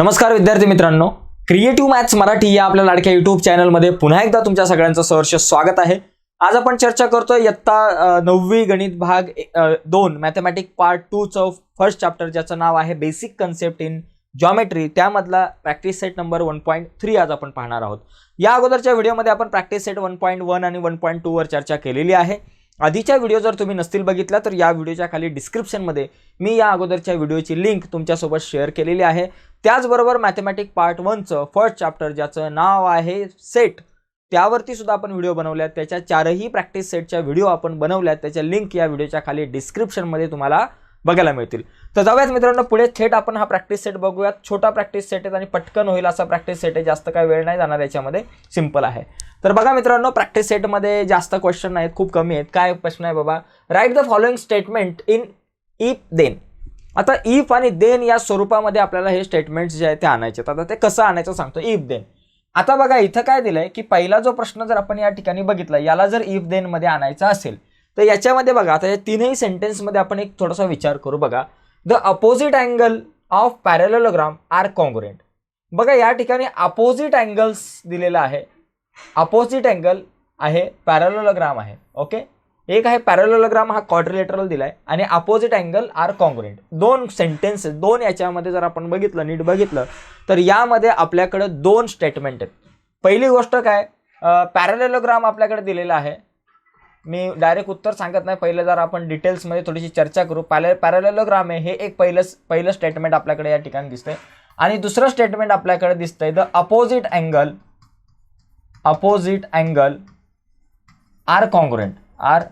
नमस्कार विद्यार्थी मित्रांनो. क्रिएटिव्ह मॅथ्स मराठी या आपल्या लाडक्या युट्यूब चॅनलमध्ये पुन्हा एकदा तुमच्या सगळ्यांचं सहर्ष स्वागत आहे. आज आपण चर्चा करतोय इयत्ता नववी गणित भाग दोन मॅथमॅटिक पार्ट टूचं फर्स्ट चॅप्टर ज्याचं नाव आहे बेसिक कन्सेप्ट इन जॉमेट्री त्यामधला practice set number one point three आज आपण पाहणार आहोत. या अगोदरच्या व्हिडिओमध्ये आपण practice set one point one आणि वन पॉईंट टूवर चर्चा केलेली आहे. आधीच्या व्हिडिओ जर तुम्ही नसतील बघितला तर या व्हिडिओच्या खाली डिस्क्रिप्शनमध्ये मी या अगोदरच्या व्हिडिओची लिंक तुमच्यासोबत शेअर केलेली आहे. त्याचबरोबर मॅथमॅटिक पार्ट वनचं फर्स्ट चॅप्टर ज्याचं नाव आहे सेट त्यावरती सुद्धा आपण व्हिडिओ बनवल्यात. त्याच्या चारही प्रॅक्टिस सेटच्या व्हिडिओ आपण बनवल्या आहेत त्याच्या लिंक या व्हिडिओच्या खाली डिस्क्रिप्शनमध्ये तुम्हाला बघायला मिळतील. तर जाऊयात मित्रांनो पुढे थेट आपण हा प्रॅक्टिस सेट बघूयात. छोटा प्रॅक्टिस सेट आहे आणि पटकन होईल असा प्रॅक्टिस सेट आहे. जास्त काही वेळ नाही जाणार याच्यामध्ये. सिंपल आहे. तर बघा मित्रांनो प्रॅक्टिस सेटमध्ये जास्त क्वेश्चन आहेत खूप कमी आहेत. काय प्रश्न आहे बाबा? Write the following statement in if then आता इफ आणि देन या स्वरूपामध्ये आपल्याला हे स्टेटमेंट्स जे आहेत ते आणायचे आता ते कसं आणायचं सांगतो. इफ देन आता बघा इथं काय दिलंय की पहिला जो प्रश्न जर आपण या ठिकाणी बघितला याला जर इफ देनमध्ये आणायचा असेल तर याच्यामध्ये बघा आता या तीनही सेंटेन्समध्ये आपण एक थोडासा विचार करू बघा. The opposite angle of parallelogram are congruent बघा या ठिकाणी अपोजिट अँगल्स दिलेला आहे. अपोजिट अँगल आहे पॅरेलोग्राम आहे. ओके एक आहे पॅरेलोग्राम हा क्वाड्रिलेटरल आहे आणि अपोजिट अँगल आर कॉन्ग्रुएंट दोन सेंटेन्सेस दोन याच्यामध्ये जर आपण बघितलं नीट बघितलं तर यामध्ये आपल्याकडं दोन स्टेटमेंट आहेत. पहिली गोष्ट काय? पॅरेलोग्राम आपल्याकडे दिलेला आहे. मी डायरेक्ट उत्तर सांगत नाही. पहिलं जर आपण डिटेल्समध्ये थोडीशी चर्चा करू. पॅले पॅरेलोग्राम आहे हे एक पहिलं पहिलं स्टेटमेंट आपल्याकडे या ठिकाणी दिसतंय. आणि दुसरं स्टेटमेंट आपल्याकडे दिसतंय the opposite angle opposite angle are congruent are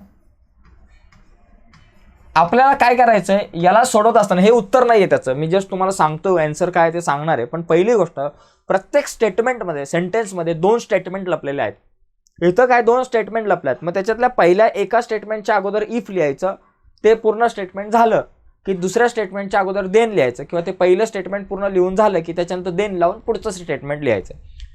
आपल्याला काय करायचं आहे याला सोडवत असताना हे उत्तर नाही आहे त्याचं. मी जस्ट तुम्हाला सांगतो अँसर काय ते सांगणार आहे. पण पहिली गोष्ट प्रत्येक स्टेटमेंटमध्ये सेंटेन्समध्ये दोन स्टेटमेंट लपलेले आहेत. इथं काय दोन स्टेटमेंट लपल्यात. आहेत मग त्याच्यातल्या पहिल्या एका स्टेटमेंटच्या अगोदर इफ लिहायचं ते पूर्ण स्टेटमेंट झालं की दुसऱ्या स्टेटमेंटच्या अगोदर देन लिहायचं किंवा ते पहिलं स्टेटमेंट पूर्ण लिहून झालं की त्याच्यानंतर देन लावून पुढचं स्टेटमेंट लिहायचं.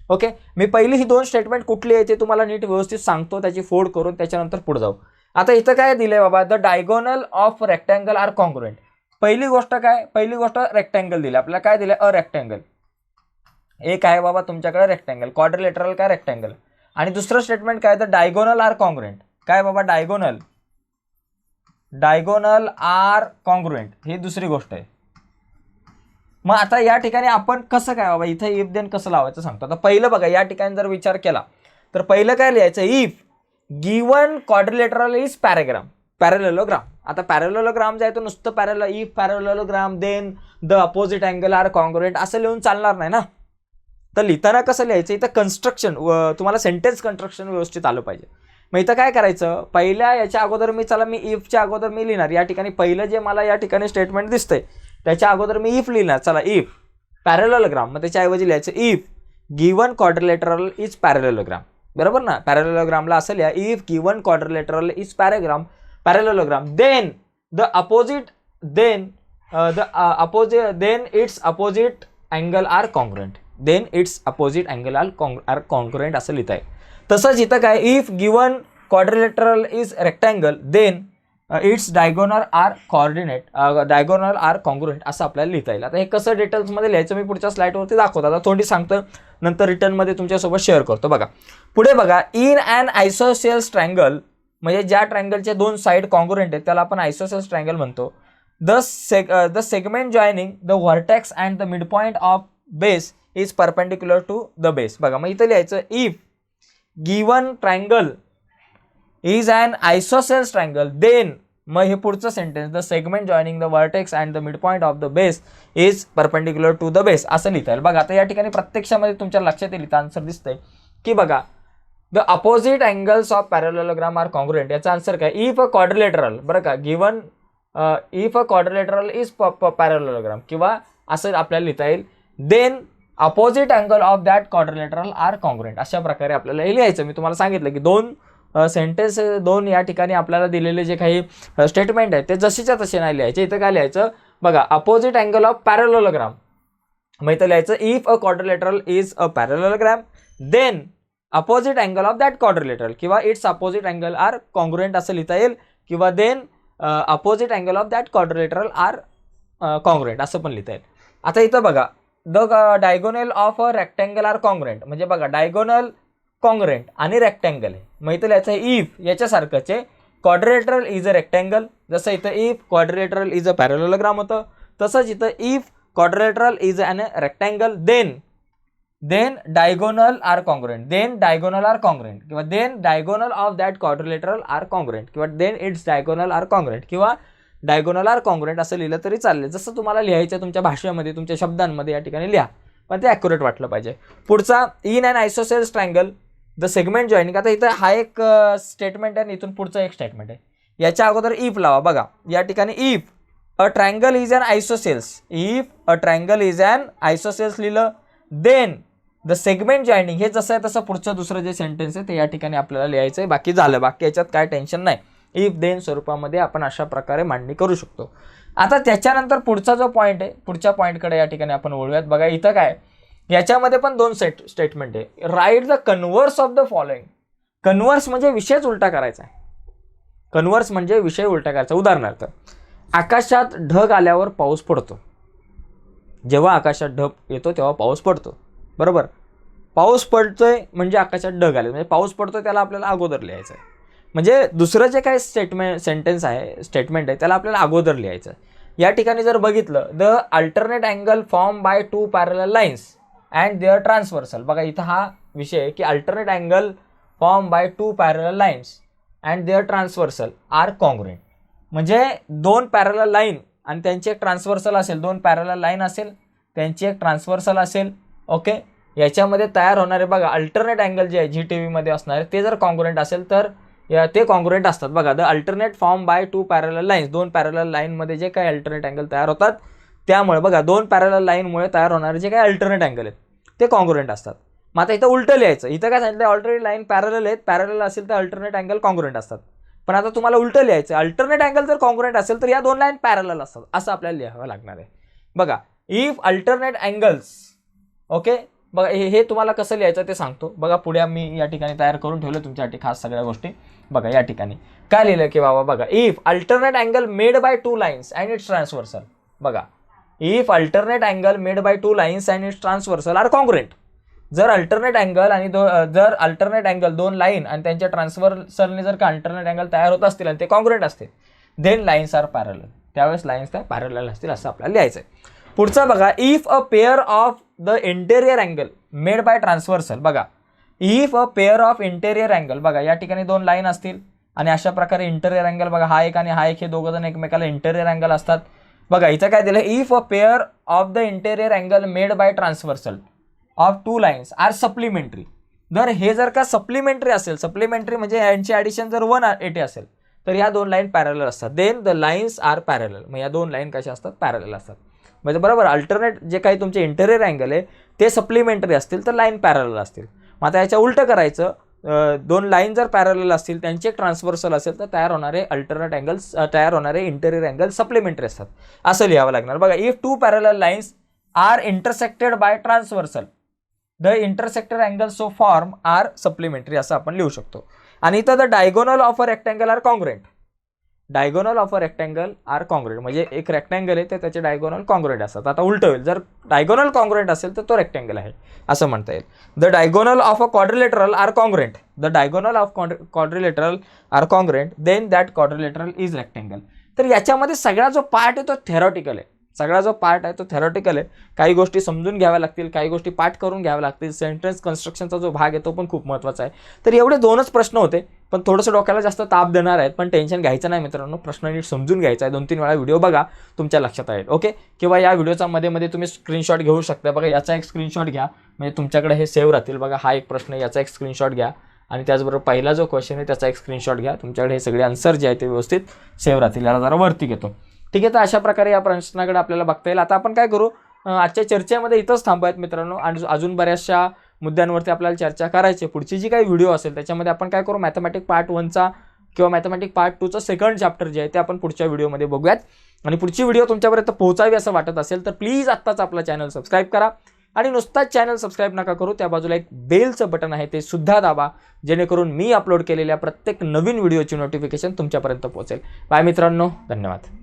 ओके मी पहिली ही दोन स्टेटमेंट कुठली आहे ते तुम्हाला नीट व्यवस्थित सांगतो त्याची फोड करून त्याच्यानंतर पुढे जाऊ. आता इथं काय दिलंय बाबा? The diagonal of rectangle are congruent पहिली गोष्ट काय? पहिली गोष्ट रेक्टँगल दिली. आपल्याला काय दिलं अ रेक्टँगल एक आहे बाबा तुमच्याकडे रेक्टँगल क्वाड्रिलेटरल काय रेक्टँगल आणि दुसरं स्टेटमेंट काय तर डायगोनल आर कॉन्ग्रुएंट काय बाबा? डायगोनल डायगोनल आर कॉन्ग्रुएंट ही दुसरी गोष्ट आहे. मग आता या ठिकाणी आपण कसं काय बाबा? इथं इफ देन कसं लावायचं सांगतो. आता पहिलं बघा या ठिकाणी जर विचार केला तर पहिलं काय लिहायचं? If given quadrilateral is parallelogram parallelogram आता पॅरेलोग्राम जे आहे तो नुसतं parallel if parallelogram then the opposite angle are congruent असं लिहून चालणार नाही ना? तर लिहिताना कसं लिहायचं? इथं कन्स्ट्रक्शन तुम्हाला सेंटेन्स कन्स्ट्रक्शन व्यवस्थित आलं पाहिजे. मग इथं काय करायचं? पहिल्या याच्या अगोदर मी चला मी इफच्या अगोदर मी लिहिणार. या ठिकाणी पहिलं जे मला या ठिकाणी स्टेटमेंट दिसतंय त्याच्या अगोदर मी इफ लिहिणार. चला इफ पॅरेलोग्राम मग त्याच्याऐवजी लिहायचं if given quadrilateral is parallelogram बरोबर ना? पॅरेलोग्रामला असं लिहा if given quadrilateral is parallelogram parallelogram then the opposite then the opposite then its opposite angle are congruent then its opposite angle are cong are congruent असं लिहिता आहे तसंच इथं काय if given quadrilateral is rectangle then its diagonal are coordinate diagonal are congruent असं आपल्याला लिहिता येईल. आता हे कसं डिटेल्समध्ये लिहायचं मी पुढच्या स्लाईडवरती दाखवतो. आता थोडी सांगतं नंतर रिटर्नमध्ये तुमच्यासोबत शेअर करतो. बघा पुढे बघा इन अँड आयसोसियल ट्रँगल म्हणजे ज्या ट्रँगलचे दोन साईड कॉन्ग्रुएंट आहेत त्याला आपण आयसोसियल्स ट्रँगल म्हणतो. The seg the segment joining the vertex and the mid point of base is perpendicular to the base बघा मग इथं लिहायचं if given triangle is and isosceles triangle then मग हे पुढचं sentence the segment joining the vertex and the mid point of the base is perpendicular to the base असं लिहिता येईल. बघा आता या ठिकाणी प्रत्यक्षामध्ये तुमच्या लक्षात येईल आन्सर दिसतंय. की बघा the opposite angles of parallelogram are congruent याचा आन्सर काय? इफ अ क्वाड्रिलेटरल बरं का given if a quadrilateral is parallelogram किंवा असं आपल्याला लिहिता येईल then opposite angle of that quadrilateral are congruent अशा प्रकारे आपल्याला हे लिहायचं. मी तुम्हाला सांगितलं की दोन सेंटेन्स दोन या ठिकाणी आपल्याला दिलेले जे काही स्टेटमेंट आहेत ते जशीच्या तसे नाही लिहायचे. इथं काय लिहायचं? बघा अपोजिट अँगल ऑफ पॅरेलोग्राम मग इथं लिहायचं if a quadrilateral is a parallelogram then opposite angle of that quadrilateral किंवा its opposite angle are congruent असं लिहिता येईल. किंवा then opposite angle of that quadrilateral are congruent असं पण लिहिता येईल. आता इथं बघा the diagonal of a rectangle are congruent म्हणजे बघा डायगोनल कॉन्ग्रेंट आणि रेक्टँगल आहे मग इथं लिहायचं इफ याच्यासारखंच. आहे क्वाड्रेटरल इज अ रेक्टँगल जसं इथं if quadrilateral is a parallelogram होतं. तसंच इथं if quadrilateral is an rectangle then then diagonal are congruent then diagonal are congruent किंवा then diagonal of that quadrilateral are congruent किंवा then its diagonal are congruent किंवा diagonal are congruent असं लिहिलं तरी चालेल. जसं तुम्हाला लिहायचं तुमच्या भाषेमध्ये तुमच्या शब्दांमध्ये या ठिकाणी लिहा. पण ते ॲक्युरेट वाटलं पाहिजे. पुढचा in and isosceles triangle the segment joining आता इथं हा एक स्टेटमेंट आहे आणि इथून पुढचं एक स्टेटमेंट आहे. याच्या अगोदर इफ लावा. बघा या ठिकाणी if a triangle is an isosceles if a triangle is an isosceles लिहिलं देन द सेगमेंट जॉईनिंग हे जसं आहे तसं पुढचं दुसरं जे सेंटेन्स आहे ते या ठिकाणी आपल्याला लिहायचं आहे बाकी झालं. बाकी याच्यात काय टेन्शन नाही. इफ देन स्वरूपामध्ये आपण अशा प्रकारे मांडणी करू शकतो. आता त्याच्यानंतर पुढचा जो पॉईंट आहे पुढच्या पॉईंटकडे या ठिकाणी आपण वळूयात. बघा इथं काय याच्यामध्ये पण दोन सेट स्टेटमेंट आहे. Write the converse of the following converse म्हणजे विषयच उलटा करायचा आहे. कन्व्हर्स म्हणजे विषय उलटा करायचा. उदाहरणार्थ आकाशात ढग आल्यावर पाऊस पडतो. जेव्हा आकाशात ढग येतो तेव्हा पाऊस पडतो. बरोबर? पाऊस पडतोय म्हणजे आकाशात ढग आले. म्हणजे पाऊस पडतोय त्याला आपल्याला अगोदर लिहायचं आहे म्हणजे दुसरं जे काय स्टेटमेंट सेंटेन्स आहे स्टेटमेंट आहे त्याला आपल्याला अगोदर लिहायचं या ठिकाणी जर बघितलं the alternate angle form by two parallel lines and their transversal बघा इथं हा विषय आहे की alternate angle form by two parallel lines and their transversal are congruent म्हणजे दोन पॅरल लाईन आणि त्यांची एक ट्रान्सवर्सल असेल दोन पॅरल लाईन असेल त्यांची एक ट्रान्सवर्सल असेल ओके याच्यामध्ये तयार होणारे बघा अल्टरनेट अँगल जे आहे जी टी व्हीमध्ये असणारे ते जर कॉन्ग्रुएंट असेल तर या ते कॉन्ग्रुएंट असतात. बघा the alternate form by two parallel lines दोन पॅरल लाईनमध्ये जे काही अल्टरनेट अँगल तयार होतात त्यामुळे बघा दोन पॅरल लाईनमुळे तयार होणारे जे काही अल्टरनेट अँगल आहेत ते कॉन्ग्रुएंट असतात. मग आता इथं उलटं लिहायचं. इथं काय सांगितलं ऑलरेडी लाईन पॅरल आहेत पॅरल असेल तर अल्टरनेट अँगल कॉन्ग्रुएंट असतात. पण आता तुम्हाला उलटं लिहायचं अल्टरनेट अँगल जर कॉन्ग्रुएंट असेल तर या दोन लाईन पॅरल असतात. असं आपल्याला लिहावं लागणार आहे. बघा इफ अल्टरनेट अँगल्स ओके बघा हे हे तुम्हाला कसं लिहायचं ते सांगतो. बघा पुढे आम्ही या ठिकाणी तयार करून ठेवलं तुमच्यासाठी खास सगळ्या गोष्टी. बघा या ठिकाणी. काय लिहिलं की बाबा बघा if alternate angle made by two lines and its transversal बघा if alternate angle made by two lines and its transversal are congruent जर अल्टरनेट अँगल आणि दो जर अल्टरनेट अँगल दोन लाईन आणि त्यांच्या ट्रान्सवर्सलने जर का अल्टरनेट अँगल तयार होत असतील आणि ते कॉन्क्रेट असतील देन लाईन्स आर पॅरल त्यावेळेस लाईन्स त्या पॅरल असतील असं आपल्याला लिहायचं आहे पुढचा बघा if a pair of the interior angle made by transversal बघा if a pair of interior angle बघा या ठिकाणी दोन लाईन असतील. आणि अशा प्रकारे इंटेरियर अँगल बघा हा एक आणि हा एक हे दोघं जण एकमेकाला इंटेरियर अँगल असतात. बघा इथं काय दिलं? If a pair of the interior angle made by transversal of two lines are supplementary जर हे जर का सप्लिमेंटरी असेल सप्लिमेंटरी म्हणजे यांची ॲडिशन जर वन एटी असेल तर या दोन लाईन पॅरल असतात. Then the lines are parallel मग या दोन लाईन कशा असतात? पॅरल असतात. म्हणजे बरोबर अल्टरनेट जे काही तुमचे इंटेरियर अँगल आहे ते सप्लिमेंटरी असतील तर लाईन पॅरल असतील. मग आता याच्या उलटं करायचं दोन लाईन जर पॅरल असतील त्यांचे एक ट्रान्सवर्सल असेल तर तयार होणारे अल्टरनेट अँगल्स तयार होणारे इंटेरियर अँगल सप्लिमेंटरी असतात. असं लिहावं लागणार. बघा if two parallel lines are intersected by transversal the intersector angle so form are supplementary असं आपण लिहू शकतो. आणि इथं the diagonal of a rectangle are congruent diagonal of a rectangle are congruent म्हणजे एक रेक्टँगल आहे तर त्याचे डायगोनल कॉन्ग्रेंट असतात. आता उलट होईल. जर डायगोनल कॉन्ग्रेंट असेल तर तो रेक्टँगल आहे असं म्हणता येईल. The diagonal of a quadrilateral are congruent the diagonal of quadrilateral are congruent then that quadrilateral is rectangle तर याच्यामध्ये सगळा जो पार्ट आहे तो थेरॉटिकल आहे. सगळा जो पार्ट आहे तो थेरॉटिकल आहे. काही गोष्टी समजून घ्याव्या लागतील काही गोष्टी पाठ करून घ्याव्या लागतील. सेंटेन्स कन्स्ट्रक्शनचा जो भाग आहे तो पण खूप महत्त्वाचा आहे. तर एवढे दोनच प्रश्न होते पण थोडंसं डोक्याला जास्त ताप देणार आहेत पण टेन्शन घ्यायचं नाही मित्रांनो. प्रश्न नीट समजून घ्यायचा आहे. दोन तीन वेळा व्हिडिओ बघा तुमच्या लक्षात येईल ओके किंवा या व्हिडिओचा मध्ये मध्ये तुम्ही स्क्रीनशॉट घेऊ शकता. बघा याचा एक स्क्रीनशॉट घ्या. म्हणजे तुमच्याकडे हे सेव्ह राहतील. बघा हा एक प्रश्न याचा एक स्क्रीनशॉट घ्या. आणि त्याचबरोबर पहिला जो क्वेश्चन आहे त्याचा एक स्क्रीनशॉट घ्या. तुमच्याकडे हे सगळे आन्सर जे आहे ते व्यवस्थित सेव्ह राहतील. याला जरा वरती घेतो. ठीक आहे तर अशा प्रकारे या प्रश्नाकडे आपल्याला बघता येईल. आता आपण काय करू? आजच्या चर्चेमध्ये इथंच थांबूयात मित्रांनो. आणि अजून बऱ्याचशा मुद्द्यांवरती आपल्याला चर्चा करायची आहे. पुढची जी काही व्हिडिओ असेल त्याच्यामध्ये आपण काय करू? मॅथमॅटिक पार्ट वनचा किंवा मॅथमॅटिक पार्ट टूचं सेकंड चॅप्टर जे आहे ते आपण पुढच्या व्हिडिओमध्ये बघूयात. आणि पुढची व्हिडिओ तुमच्यापर्यंत पोहोचावी असं वाटत असेल तर प्लीज आत्ताच आपला चॅनल सबस्क्राईब करा. आणि नुसताच चॅनल सबस्क्राईब नका करू त्या बाजूला एक बेलचं बटन आहे ते सुद्धा दाबा जेणेकरून मी अपलोड केलेल्या प्रत्येक नवीन व्हिडिओची नोटिफिकेशन तुमच्यापर्यंत पोहोचेल. बाय मित्रांनो धन्यवाद.